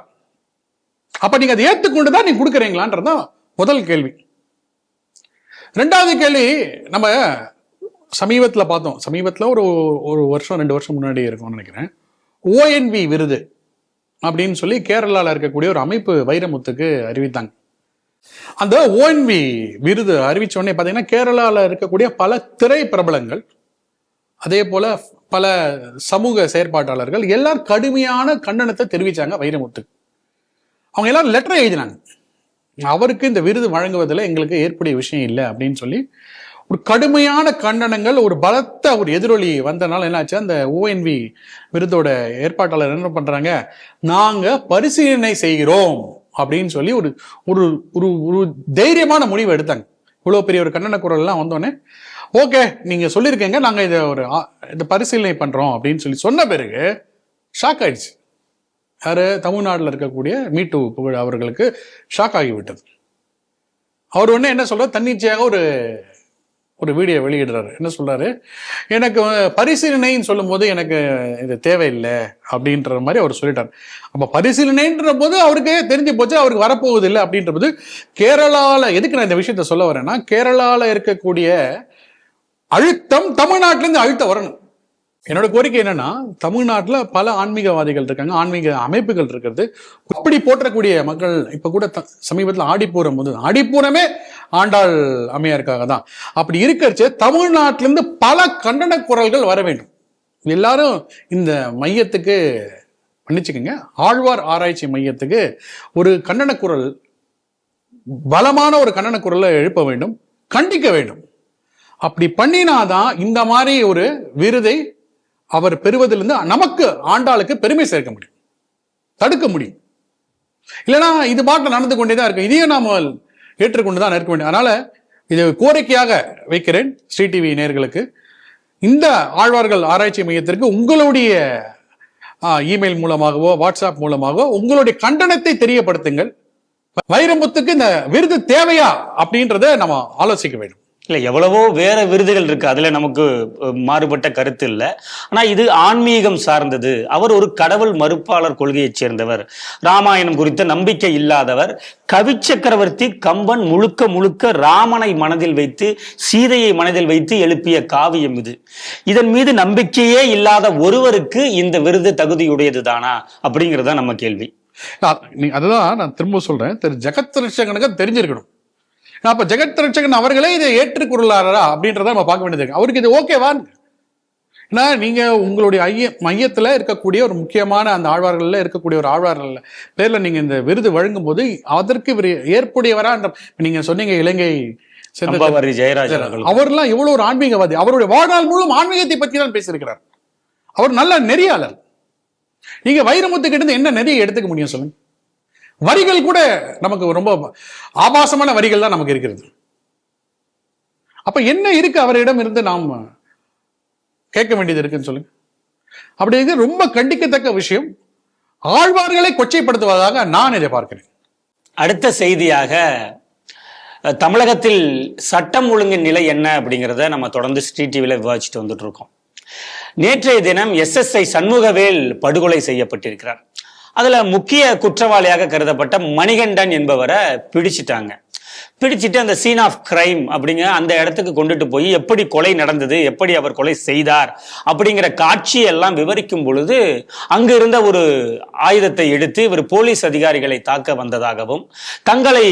அப்ப நீங்க அதை ஏற்றுக்கொண்டுதான் நீங்க கொடுக்குறீங்களான்றதுதான் முதல் கேள்வி. ரெண்டாவது கேள்வி நம்ம சமீபத்துல பார்த்தோம். சமீபத்தில் ஒரு ஒரு வருஷம் ரெண்டு வருஷம் முன்னாடி இருக்கும்னு நினைக்கிறேன். ஓஎன்வி விருது அப்படின்னு சொல்லி கேரளால இருக்கக்கூடிய ஒரு அமைப்பு வைரமுத்துக்கு அறிவித்தாங்க. அந்த ஓஎன்வி விருது அறிவிச்ச உடனே பார்த்தீங்கன்னா கேரளாவில் இருக்கக்கூடிய பல திரை பிரபலங்கள் அதே போல பல சமூக செயற்பாட்டாளர்கள் எல்லாரும் கடுமையான கண்டனத்தை தெரிவிச்சாங்க வைரமுத்து. அவங்க எல்லாரும் லெட்டர் எழுதினாங்க. அவருக்கு இந்த விருது வழங்குவதில் எங்களுக்கு ஏற்புடைய விஷயம் இல்லை அப்படின்னு சொல்லி ஒரு கடுமையான கண்டனங்கள் ஒரு பலத்த ஒரு எதிரொலி வந்தனால என்னாச்சு? அந்த ஓஎன்வி விருதோட ஏற்பாட்டாளர் என்ன பண்றாங்க? நாங்க பரிசீலனை செய்கிறோம். அப்படின்னு சொல்லி ஒரு ஒரு ஒரு ஒரு தைரியமான முடிவு எடுத்தாங்க. இவ்வளோ பெரிய ஒரு கண்டன குரல்லாம் வந்தோடனே ஓகே நீங்கள் சொல்லியிருக்கீங்க நாங்கள் இதை ஒரு இதை பரிசீலனை பண்ணுறோம் அப்படின்னு சொல்லி சொன்ன பிறகு ஷாக் ஆயிடுச்சு. யாரு? தமிழ்நாட்டில் இருக்கக்கூடிய மீட்டு புகழ் அவர்களுக்கு ஷாக் ஆகிவிட்டது. அவர் ஒன்று என்ன சொல்கிறார் தன்னிச்சையாக ஒரு ஒரு வீடியோ வெளியிடுறாரு. என்ன சொல்கிறாரு எனக்கு பரிசீலனைன்னு சொல்லும்போது எனக்கு இது தேவையில்லை அப்படின்ற மாதிரி அவர் சொல்லிட்டார். அப்போ பரிசீலனைன்ற போது அவருக்கு தெரிஞ்சு போச்சு அவருக்கு வரப்போகுது இல்லை அப்படின்ற போது கேரளாவில் எதுக்கு நான் இந்த விஷயத்த சொல்ல வரேன்னா கேரளாவில் இருக்கக்கூடிய அழுத்தம் தமிழ்நாட்டிலேருந்து அழுத்தம் வரணும். என்னோட கோரிக்கை என்னன்னா தமிழ்நாட்டில் பல ஆன்மீகவாதிகள் இருக்காங்க ஆன்மீக அமைப்புகள் இருக்கிறது. அப்படி போற்றக்கூடிய மக்கள் இப்ப கூட த- சமீபத்தில் ஆடிப்பூரம் வந்து ஆடிப்பூரமே ஆண்டாள் அம்மையாருக்காக தான். அப்படி இருக்கிறச்சு தமிழ்நாட்டிலேருந்து பல கண்டன குரல்கள் வர வேண்டும். எல்லாரும் இந்த மையத்துக்கு மன்னிச்சுக்கோங்க ஆழ்வார் ஆராய்ச்சி மையத்துக்கு ஒரு கண்டன குரல் பலமான ஒரு கண்டன குரலை எழுப்ப வேண்டும் கண்டிக்க வேண்டும். அப்படி பண்ணினாதான் இந்த மாதிரி ஒரு விருதை அவர் பெறுவதிலிருந்து நமக்கு ஆண்டாளுக்கு பெருமை சேர்க்க முடியும். தடுக்க முடியும். இல்லைன்னா இது பாட்டில் நடந்து கொண்டே தான் இருக்கும். இதையும் நாம் ஏற்றுக்கொண்டு தான் இருக்க வேண்டும் அதனால இது கோரிக்கையாக வைக்கிறேன் ஸ்ரீ டிவி நேர்களுக்கு. இந்த ஆழ்வார்கள் ஆராய்ச்சி மையத்திற்கு உங்களுடைய இமெயில் மூலமாகவோ வாட்ஸ்அப் மூலமாகவோ உங்களுடைய கண்டனத்தை தெரியப்படுத்துங்கள். வைரமுத்துக்கு இந்த விருது தேவையா அப்படின்றத நம்ம ஆலோசிக்க வேண்டும். இல்லை எவ்வளவோ வேற விருதுகள் இருக்கு. அதுல நமக்கு மாறுபட்ட கருத்து இல்லை. ஆனா இது ஆன்மீகம் சார்ந்தது. அவர் ஒரு கடவுள் மறுப்பாளர் கொள்கையைச் சேர்ந்தவர். ராமாயணம் குறித்த நம்பிக்கை இல்லாதவர். கவி சக்கரவர்த்தி கம்பன் முழுக்க முழுக்க ராமனை மனதில் வைத்து சீதையை மனதில் வைத்து எழுப்பிய காவியம் இது. இதன் மீது நம்பிக்கையே இல்லாத ஒருவருக்கு இந்த விருது தகுதியுடையது தானா தான் நம்ம கேள்வி. அதுதான் நான் திரும்ப சொல்றேன். திரு ஜெகத் ரட்சகனுக்கு தெரிஞ்சிருக்கணும். அப்ப ஜெகத் ரட்சகன் அவர்களே இதை ஏற்றுக்கொள்ளாரா அப்படின்றத நம்ம பார்க்க வேண்டியது அவருக்கு இது ஓகேவான் ஏன்னா நீங்க உங்களுடைய ஐய மையத்துல இருக்கக்கூடிய ஒரு முக்கியமான அந்த ஆழ்வார்கள்ல இருக்கக்கூடிய ஒரு ஆழ்வார்கள் பேர்ல நீங்க இந்த விருது வழங்கும் போது அதற்கு இவர் ஏற்புடையவரா அந்த நீங்க சொன்னீங்க இலங்கை அவர்லாம் எவ்வளவு ஒரு ஆன்மீகவாதி. அவருடைய வாழ்நாள் முழுவதும் ஆன்மீகத்தை பற்றி தான் பேசியிருக்கிறார். அவர் நல்ல நெறியாளர். நீங்க வைரமுத்துக்கிட்ட இருந்து என்ன நெறியை எடுத்துக்க முடியும் சொல்லுங்க. வரிகள் கூட நமக்கு ரொம்ப ஆபாசமான வரிகள் தான் நமக்கு இருக்கிறது. அப்ப என்ன இருக்கு அவரிடம் இருந்து நாம் கேட்க வேண்டியது இருக்குன்னு சொல்லுங்க. அப்படி இருக்கு ரொம்ப கண்டிக்கத்தக்க விஷயம். ஆழ்வார்களை கொச்சைப்படுத்துவதாக நான் இதை பார்க்கிறேன். அடுத்த செய்தியாக தமிழகத்தில் சட்டம் ஒழுங்கின் நிலை என்ன அப்படிங்கிறத நம்ம தொடர்ந்து ஸ்ரீ டிவியில் விவாதிச்சுட்டு வந்துட்டு இருக்கோம். நேற்றைய தினம் எஸ்எஸ்ஐ சண்முகவேல் படுகொலை செய்யப்பட்டிருக்கிறார். அதுல முக்கிய குற்றவாளியாக கருதப்பட்ட மணிகண்டன் என்பவரை பிடிச்சிட்டாங்க. பிடிச்சிட்டு அந்த சீன் ஆஃப் கிரைம் அப்படிங்கிற அந்த இடத்துக்கு கொண்டுட்டு போய் எப்படி கொலை நடந்தது எப்படி அவர் கொலை செய்தார் அப்படிங்கிற காட்சியெல்லாம் விவரிக்கும் பொழுது அங்கு இருந்த ஒரு ஆயுதத்தை எடுத்து இவர் போலீஸ் அதிகாரிகளை தாக்க வந்ததாகவும் தங்களை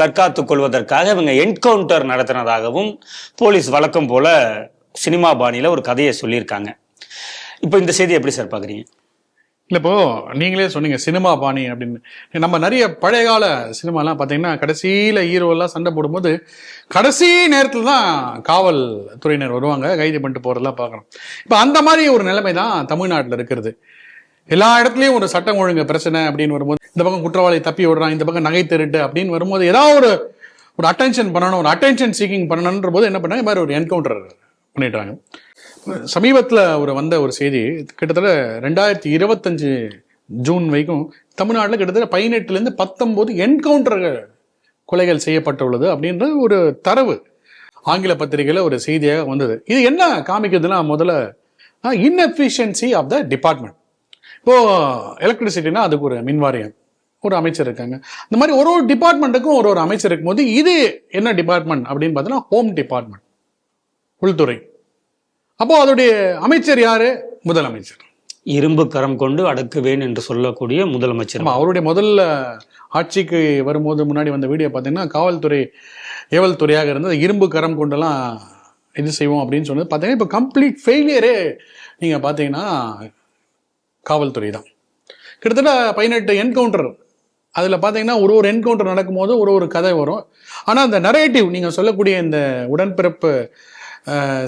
தற்காத்துக் கொள்வதற்காக இவங்க என்கவுண்டர் நடத்தினதாகவும் போலீஸ் வழக்கம் போல சினிமா பாணியில ஒரு கதையை சொல்லியிருக்காங்க. இப்போ இந்த செய்தி எப்படி சார் பாக்குறீங்க? இல்லை இப்போ நீங்களே சொன்னீங்க சினிமா பாணி அப்படின்னு. நம்ம நிறைய பழைய கால சினிமாலாம் பார்த்தீங்கன்னா கடைசியில ஹீரோ எல்லாம் சண்டை போடும்போது கடைசி நேரத்துல தான் காவல் துறையினர் வருவாங்க கைது பண்ணிட்டு போறதெல்லாம் பார்க்குறோம். இப்போ அந்த மாதிரி ஒரு நிலைமை தான் தமிழ்நாட்டில் இருக்கிறது. எல்லா இடத்துலயும் ஒரு சட்டம் ஒழுங்கு பிரச்சனை அப்படின்னு வரும்போது இந்த பக்கம் குற்றவாளி தப்பி விடுறான் இந்த பக்கம் நகை திருட்டு அப்படின்னு வரும்போது ஏதாவது ஒரு ஒரு அட்டென்ஷன் பண்ணணும் ஒரு அட்டென்ஷன் சீக்கிங் பண்ணணுன்ற போது என்ன பண்ணாங்க? இந்த மாதிரி ஒரு என்கவுண்டர் பண்ணிட்டாங்க சமீபத்தில் ஒரு வந்த ஒரு செய்தி கிட்டத்தட்ட ரெண்டாயிரத்தி இருபத்தஞ்சு ஜூன் வரைக்கும் தமிழ்நாட்டில் கிட்டத்தட்ட பதினெட்டுலேருந்து பத்தொம்போது என்கவுண்டர்கள் கொலைகள் செய்யப்பட்டுள்ளது அப்படின்ற ஒரு தரவு ஆங்கில பத்திரிகையில் ஒரு செய்தியாக வந்தது. இது என்ன காமிக்குதுன்னா முதல்ல இன்எஃபிஷியன்சி ஆஃப் த டிபார்ட்மெண்ட் இப்போ எலக்ட்ரிசிட்டினா அதுக்கு ஒரு மின் வாரியம் ஒரு அமைச்சர் இருக்காங்க. இந்த மாதிரி ஒரு ஒரு டிபார்ட்மெண்ட்டுக்கும் ஒரு ஒரு அமைச்சர் இருக்கும்போது இது என்ன டிபார்ட்மெண்ட் அப்படின்னு பார்த்தீங்கன்னா ஹோம் டிபார்ட்மெண்ட் உள்துறை. அப்போ அதோடைய அமைச்சர் யாரு? முதலமைச்சர். இரும்பு கரம் கொண்டு அடக்குவேன் என்று சொல்லக்கூடிய முதலமைச்சர். அவருடைய முதல்ல ஆட்சிக்கு வரும்போது முன்னாடி வந்த வீடியோ பார்த்தீங்கன்னா காவல்துறை ஏவல் துறையாக இருந்தது. இரும்பு கரம் கொண்டெல்லாம் இது செய்வோம் அப்படின்னு சொன்னது. பார்த்தீங்கன்னா இப்போ கம்ப்ளீட் ஃபெயிலியரே நீங்கள் பார்த்தீங்கன்னா காவல்துறை தான். கிட்டத்தட்ட பதினெட்டு என்கவுண்டர் அதில் பார்த்தீங்கன்னா ஒரு ஒரு என்கவுண்டர் நடக்கும்போது ஒரு ஒரு கதை வரும். ஆனால் அந்த நரேட்டிவ் நீங்கள் சொல்லக்கூடிய இந்த உடன்பிறப்பு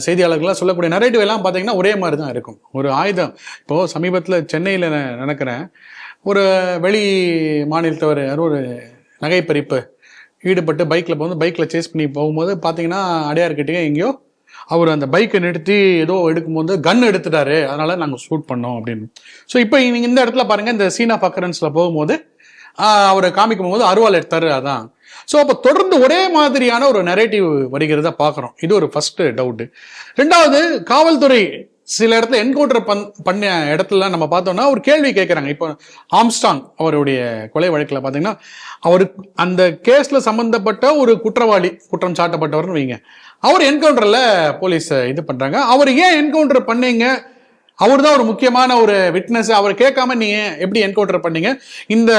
செய்தியாளர்களாக சொல்லக்கூடிய நரேட்டிவ் எல்லாம் பார்த்தீங்கன்னா ஒரே மாதிரி தான் இருக்கும். ஒரு ஆயுதம். இப்போது சமீபத்தில் சென்னையில் நினைக்கிறேன் ஒரு வெளி மாநிலத்தவர் யாரும் ஒரு நகைப்பறிப்பு ஈடுபட்டு பைக்கில் போகும்போது பைக்கில் சேஸ் பண்ணி போகும்போது பார்த்தீங்கன்னா அடையார்கிட்டயே எங்கேயோ அவர் அந்த பைக்கை நிறுத்தி ஏதோ எடுக்கும்போது கன் எடுத்துட்டாரு. அதனால நாங்கள் ஷூட் பண்ணோம் அப்படின்னு. ஸோ இப்போ நீங்கள் இந்த இடத்துல பாருங்கள் இந்த சீன் ஆஃப் அக்கரன்ஸில் போகும்போது அவரை காமிக்கும் போது அருவாள் எடுத்தார் அதான். ஸோ அப்போ தொடர்ந்து ஒரே மாதிரியான ஒரு நெரேட்டிவ் வருகிறத பார்க்குறோம். இது ஒரு ஃபஸ்ட்டு டவுட்டு ரெண்டாவது காவல்துறை சில இடத்துல என்கவுண்டர் பண் பண்ண இடத்துல நம்ம பார்த்தோம்னா ஒரு கேள்வி கேட்குறாங்க இப்போ ஆம்ஸ்டாங் அவருடைய கொலை வழக்கில் பார்த்தீங்கன்னா அவருக்கு அந்த கேஸில் சம்மந்தப்பட்ட ஒரு குற்றவாளி குற்றம் சாட்டப்பட்டவர்னு வைங்க. அவர் என்கவுண்டரில் போலீஸ் இது பண்ணுறாங்க அவர் ஏன் என்கவுண்டர் பண்ணீங்க? அவர் தான் ஒரு முக்கியமான ஒரு விட்னஸ் அவர் கேட்காம நீங்கள் எப்படி என்கவுண்டர் பண்ணீங்க? இந்த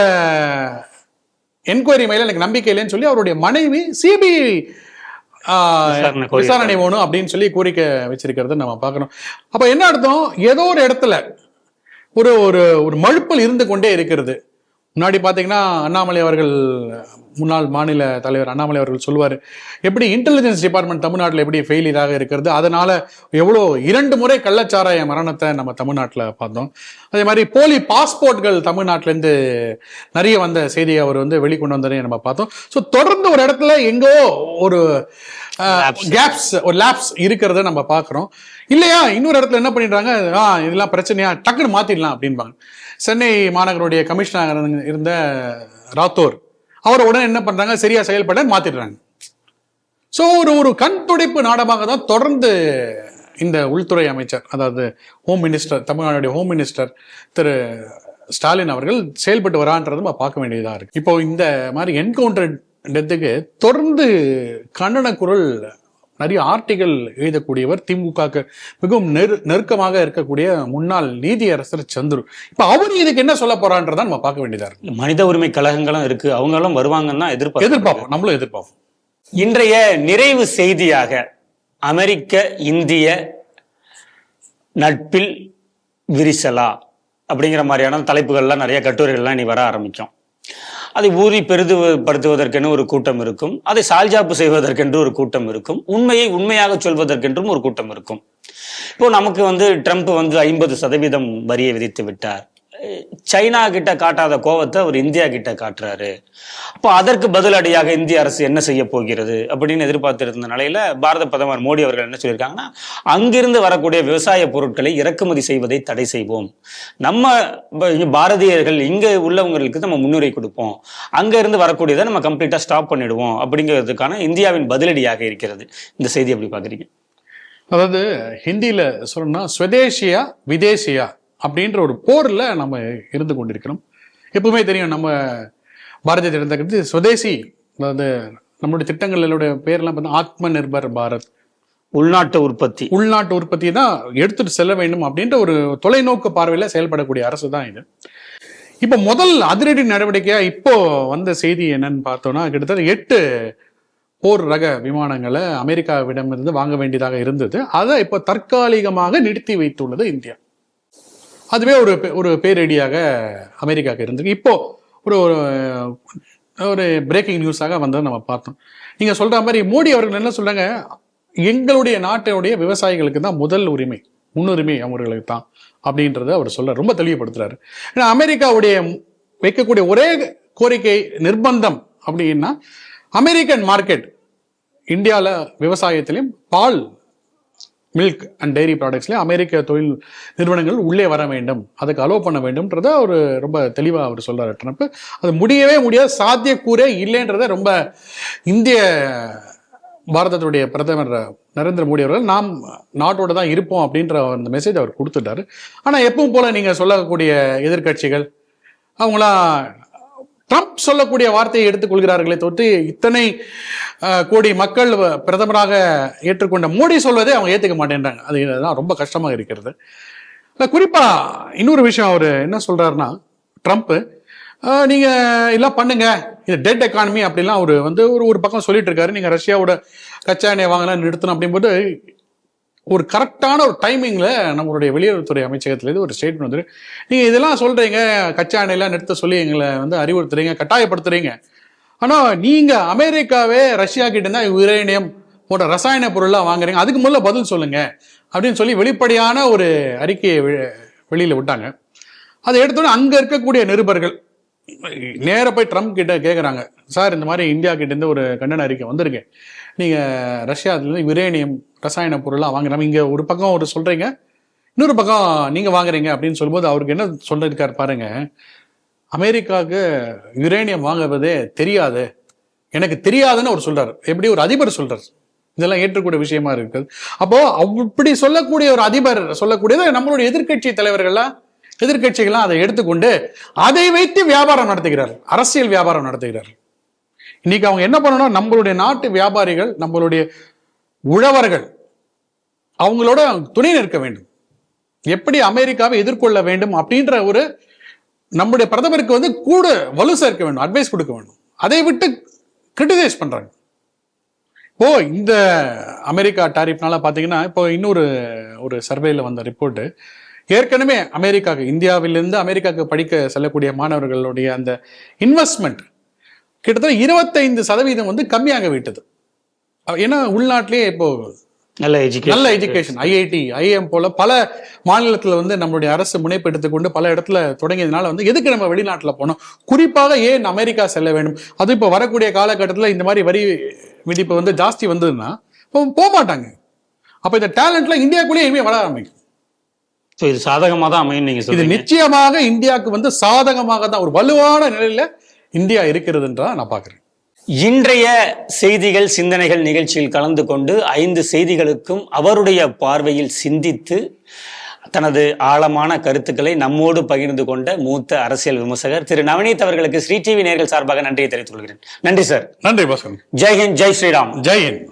என்கொயரி மேல எனக்கு நம்பிக்கை இல்லைன்னு சொல்லி அவருடைய மனைவி சிபிஐ விசாரணை வேணும் அப்படின்னு சொல்லி கோரிக்கை வச்சிருக்கிறத நம்ம பார்க்கணும். அப்ப என்ன அர்த்தம்? ஏதோ ஒரு இடத்துல ஒரு ஒரு ஒரு மழுப்பல் இருந்து கொண்டே இருக்கிறது. முன்னாடி பார்த்தீங்கன்னா அண்ணாமலை அவர்கள் முன்னாள் மாநில தலைவர் அண்ணாமலை அவர்கள் சொல்லுவார் எப்படி இன்டெலிஜென்ஸ் டிபார்ட்மெண்ட் தமிழ்நாட்டில் எப்படி ஃபெயிலியராக இருக்கிறது அதனால் எவ்வளோ இரண்டு முறை கள்ளச்சாராய மரணத்தை நம்ம தமிழ்நாட்டில் பார்த்தோம். அதே மாதிரி போலி பாஸ்போர்ட்கள் தமிழ்நாட்டிலேருந்து நிறைய வந்த செய்தியை அவர் வந்து வெளிக்கொண்டு வந்ததையும் நம்ம பார்த்தோம். ஸோ தொடர்ந்து ஒரு இடத்துல எங்கோ ஒரு கேப்ஸ் ஒரு லேப்ஸ் இருக்கிறத நம்ம பார்க்குறோம். இல்லையா? இன்னொரு இடத்துல என்ன பண்ணிடுறாங்க? ஆ இதெல்லாம் பிரச்சனையா? டக்குன்னு மாத்திடலாம் அப்படின்பாங்க சென்னை மாநகருடைய கமிஷனர் இருந்த ராத்தோர் அவர் உடனே என்ன பண்றாங்க? சரியா செயல்பட மாத்திடுறாங்க. ஸோ ஒரு ஒரு கண் துடைப்பு நாடகமாக தான் தொடர்ந்து இந்த உள்துறை அமைச்சர் அதாவது ஹோம் மினிஸ்டர் தமிழ்நாடுடைய ஹோம் மினிஸ்டர் திரு ஸ்டாலின் அவர்கள் செயல்பட்டு வரான்றதை நம்ம பார்க்க வேண்டியதாக இருக்கு. இப்போ இந்த மாதிரி என்கவுண்டர் டெத்துக்கு தொடர்ந்து கண்டன குரல் நிறைய ஆர்டிகல் எழுதக்கூடியவர் திமுகக்கு மிகவும் நெரு நெருக்கமாக இருக்கக்கூடிய முன்னாள் நீதியரசர் சந்துரு. இப்போ அவர் இதுக்கு என்ன சொல்ல போறான்றதை நம்ம பார்க்க வேண்டியதா இருக்கு. மனித உரிமை கழகங்களும் இருக்கு. அவங்களும் வருவாங்கன்னா எதிர்பார்க்க எதிர்பார்ப்போம். நம்மளும் எதிர்பார்ப்போம். இன்றைய நிறைவு செய்தியாக அமெரிக்க இந்திய நட்பில் விரிசலா அப்படிங்கிற மாதிரியான தலைப்புகள்லாம் நிறைய கட்டுரைகள்லாம் இனி வர ஆரம்பிக்கும். அதை ஊறி பெரிதுபடுத்துவதற்கென ஒரு கூட்டம் இருக்கும். அதை சால்ஜாப்பு செய்வதற்கென்று ஒரு கூட்டம் இருக்கும். உண்மையை உண்மையாக சொல்வதற்கென்றும் ஒரு கூட்டம் இருக்கும். இப்போ நமக்கு வந்து ட்ரம்ப் வந்து ஐம்பது சதவீதம் வரியை விதித்து விட்டார். சைனா கிட்ட காட்டாத கோவத்தை அவர் இந்தியா கிட்ட காட்டுறாரு. அப்போ அதற்கு பதிலடியாக இந்திய அரசு என்ன செய்ய போகிறது அப்படின்னு எதிர்பார்த்திருந்த நிலையில பாரத பிரதமர் மோடி அவர்கள் என்ன சொல்லியிருக்காங்கன்னா அங்கிருந்து வரக்கூடிய விவசாய பொருட்களை இறக்குமதி செய்வதை தடை செய்வோம். நம்ம பாரதியர்கள் இங்கே உள்ளவங்களுக்கு நம்ம முன்னுரை கொடுப்போம். அங்கிருந்து வரக்கூடியதை நம்ம கம்ப்ளீட்டா ஸ்டாப் பண்ணிடுவோம் அப்படிங்கிறதுக்கான இந்தியாவின் பதிலடியாக இருக்கிறது. இந்த செய்தி எப்படி பாக்குறீங்க அதாவது ஹிந்தியில சொல்லணும்னா ஸ்வதேசியா விதேசியா அப்படின்ற ஒரு போர்ல நம்ம இருந்து கொண்டிருக்கிறோம். எப்பவுமே தெரியும் நம்ம பாரதிய ஜனதா கட்சி சுதேசி அதாவது நம்மளுடைய திட்டங்களுடைய பேர்லாம் பார்த்தா ஆத்ம நிர்பர் பாரத். உள்நாட்டு உற்பத்தி. உள்நாட்டு உற்பத்தி தான் எடுத்துட்டு செல்ல வேண்டும் அப்படின்ற ஒரு தொலைநோக்கு பார்வையில செயல்படக்கூடிய அரசு தான் இது. இப்போ முதல் அதிரடி நடவடிக்கையா இப்போ வந்த செய்தி என்னன்னு பார்த்தோம்னா கிட்டத்தட்ட எட்டு போர் ரக விமானங்களை அமெரிக்காவிடமிருந்து வாங்க வேண்டியதாக இருந்தது. அதை இப்போ தற்காலிகமாக நிறுத்தி வைத்துள்ளது இந்தியா. அதுவே ஒரு ஒரு பேரடியாக அமெரிக்காவுக்கு இருந்திருக்கு. இப்போ ஒரு ஒரு- பிரேக்கிங் நியூஸாக வந்ததை நம்ம பார்த்தோம். நீங்கள் சொல்கிற மாதிரி மோடி அவர்கள் என்ன சொல்கிறாங்க எங்களுடைய நாட்டினுடைய விவசாயிகளுக்கு தான் முதல் உரிமை முன்னுரிமை அவர்களுக்கு தான் அப்படின்றத அவர் சொல்ல ரொம்ப தெளிவுபடுத்துறாரு. ஏன்னா அமெரிக்காவுடைய வைக்கக்கூடிய ஒரே கோரிக்கை நிர்பந்தம் அப்படின்னா அமெரிக்கன் மார்க்கெட் இந்தியாவில் விவசாயத்திலையும் பால் மில்க் அண்ட் டெய்ரி ப்ராடக்ட்ஸில் அமெரிக்க தொழில் நிறுவனங்கள் உள்ளே வர வேண்டும். அதுக்கு அலோவ் பண்ண வேண்டும்ன்றத அவர் ரொம்ப தெளிவாக அவர் சொல்கிறார் ட்ரம்ப் அது முடியவே முடியாது சாத்தியக்கூறே இல்லைன்றத ரொம்ப இந்திய பாரதத்துடைய பிரதமர் நரேந்திர மோடி அவர்கள் நாம் நாட்டோட தான் இருப்போம் அப்படின்ற அந்த மெசேஜ் அவர் கொடுத்துட்டாரு. ஆனால் எப்பவும் போல் நீங்கள் சொல்லக்கூடிய எதிர்க்கட்சிகள் அவங்களாம் ட்ரம்ப் சொல்லக்கூடிய வார்த்தையை எடுத்துக்கொள்கிறார்களே தொட்டு இத்தனை கோடி மக்கள் வ- பிரதமராக ஏற்றுக்கொண்ட மோடி சொல்வதை அவங்க ஏற்றுக்க மாட்டேன்றாங்க. அதுதான் ரொம்ப கஷ்டமாக இருக்கிறது. குறிப்பாக இன்னொரு விஷயம் அவர் என்ன சொல்கிறாருன்னா ட்ரம்ப்பு நீங்கள் எல்லாம் பண்ணுங்க. இது டெட் எக்கானமி அப்படிலாம் அவர் வந்து ஒரு ஒரு பக்கம் சொல்லிட்டு இருக்காரு. நீங்கள் ரஷ்யாவோட கச்சா எண்ணெய் வாங்கலாம் நிறுத்தணும் அப்படிங்கும்போது ஒரு கரெக்டான ஒரு டைமிங்கில் நம்மளுடைய வெளியுறவுத்துறை அமைச்சகத்திலேருந்து ஒரு ஸ்டேட்மெண்ட் வந்துரு. நீங்கள் இதெல்லாம் சொல்கிறீங்க கச்சா எண்ணெயெல்லாம் நிறுத்த சொல்லி எங்களை வந்து அறிவுறுத்துறீங்க கட்டாயப்படுத்துறீங்க. ஆனால் நீங்கள் அமெரிக்காவே ரஷ்யா கிட்ட தான் யுரேனியம் போன்ற ரசாயன பொருள்லாம் வாங்குறீங்க அதுக்கு முதல்ல பதில் சொல்லுங்க அப்படின்னு சொல்லி வெளிப்படையான ஒரு அறிக்கையை வெளியில் விட்டாங்க. அதை எடுத்தோன்னே அங்கே இருக்கக்கூடிய நிருபர்கள் நேராக போய் ட்ரம்ப் கிட்ட கேட்குறாங்க சார் இந்த மாதிரி இந்தியா கிட்டேருந்து ஒரு கண்டன அறிக்கை வந்திருக்கு. நீங்கள் ரஷ்யாவிலேருந்து யுரேனியம் ரசாயன பொருள்லாம் வாங்குறாங்க இங்கே ஒரு பக்கம் ஒரு சொல்கிறீங்க இன்னொரு பக்கம் நீங்கள் வாங்குறீங்க அப்படின்னு சொல்லும்போது அவருக்கு என்ன சொல்லியிருக்காரு பாருங்க. அமெரிக்காவுக்கு யுரேனியம் வாங்குவதே தெரியாது. எனக்கு தெரியாதுன்னு அவர் சொல்கிறார் எப்படி ஒரு அதிபர் சொல்கிறார் இதெல்லாம் ஏற்றக்கூடிய விஷயமா இருக்குது. அப்போ அப்படி சொல்லக்கூடிய ஒரு அதிபர் சொல்லக்கூடியது நம்மளுடைய எதிர்க்கட்சி தலைவர்கள்லாம் எதிர்க்கட்சிகள்லாம் அதை எடுத்துக்கொண்டு அதை வைத்து வியாபாரம் நடத்துகிறார். அரசியல் வியாபாரம் நடத்துகிறார். இன்னைக்கு அவங்க என்ன பண்ணணும் நம்மளுடைய நாட்டு வியாபாரிகள் நம்மளுடைய உழவர்கள் அவங்களோட துணை நிற்க வேண்டும். எப்படி அமெரிக்காவை எதிர்கொள்ள வேண்டும் அப்படின்ற ஒரு நம்முடைய பிரதமருக்கு வந்து கூட வலு சேர்க்க வேண்டும் அட்வைஸ் கொடுக்க வேண்டும். அதை விட்டு கிரிட்டிசைஸ் பண்றாங்க. இப்போ இந்த அமெரிக்கா டாரிஃப்னால பார்த்தீங்கன்னா இப்போ இன்னொரு ஒரு சர்வேல வந்த ரிப்போர்ட்டு ஏற்கனவே அமெரிக்காவுக்கு இந்தியாவிலிருந்து அமெரிக்காவுக்கு படிக்க செல்லக்கூடிய மாணவர்களுடைய அந்த இன்வெஸ்ட்மெண்ட் கிட்டத்தட்ட இருபத்தைந்து சதவீதம் வந்து கம்மியாக விட்டது. ஏன்னா உள்நாட்டிலேயே இப்போ நல்ல எஜுகேஷன் நல்ல எஜுகேஷன் ஐஐடி ஐஎம் போல பல மாநிலத்துல வந்து நம்மளுடைய அரசு முனைப்பு எடுத்துக்கொண்டு பல இடத்துல தொடங்கியதுனால வந்து எதுக்கு நம்ம வெளிநாட்டுல போனோம்? குறிப்பாக ஏன் அமெரிக்கா செல்ல வேண்டும்? அது இப்போ வரக்கூடிய காலகட்டத்துல இந்த மாதிரி வரி விதிப்பு வந்து ஜாஸ்தி வந்ததுன்னா இப்போ போக மாட்டாங்க. அப்ப இந்த டேலண்ட்ல இந்தியாக்குள்ளேயே இனிமே வளர ஆரம்பிக்கும். ஸோ இது சாதகமாக தான் அமையும் நீங்க இது நிச்சயமாக இந்தியாவுக்கு வந்து சாதகமாக தான் ஒரு வலுவான நிலையில இந்தியா இருக்கிறதுன்றா நான் பாக்குறேன் இன்றைய செய்திகள் சிந்தனைகள் நிகழ்ச்சியில் கலந்து கொண்டு ஐந்து செய்திகளுக்கும் அவருடைய பார்வையில் சிந்தித்து தனது ஆழமான கருத்துக்களை நம்மோடு பகிர்ந்து கொண்ட மூத்த அரசியல் விமர்சகர் திரு நவநீத் அவர்களுக்கு ஸ்ரீ டிவி நேர்கள் சார்பாக நன்றியை தெரிவித்துக் கொள்கிறேன். நன்றி சார். நன்றி பாஸ்கரன். ஜெய் ஹிந்த் ஜெய் ஸ்ரீராம். ஜெய் ஹிந்த்.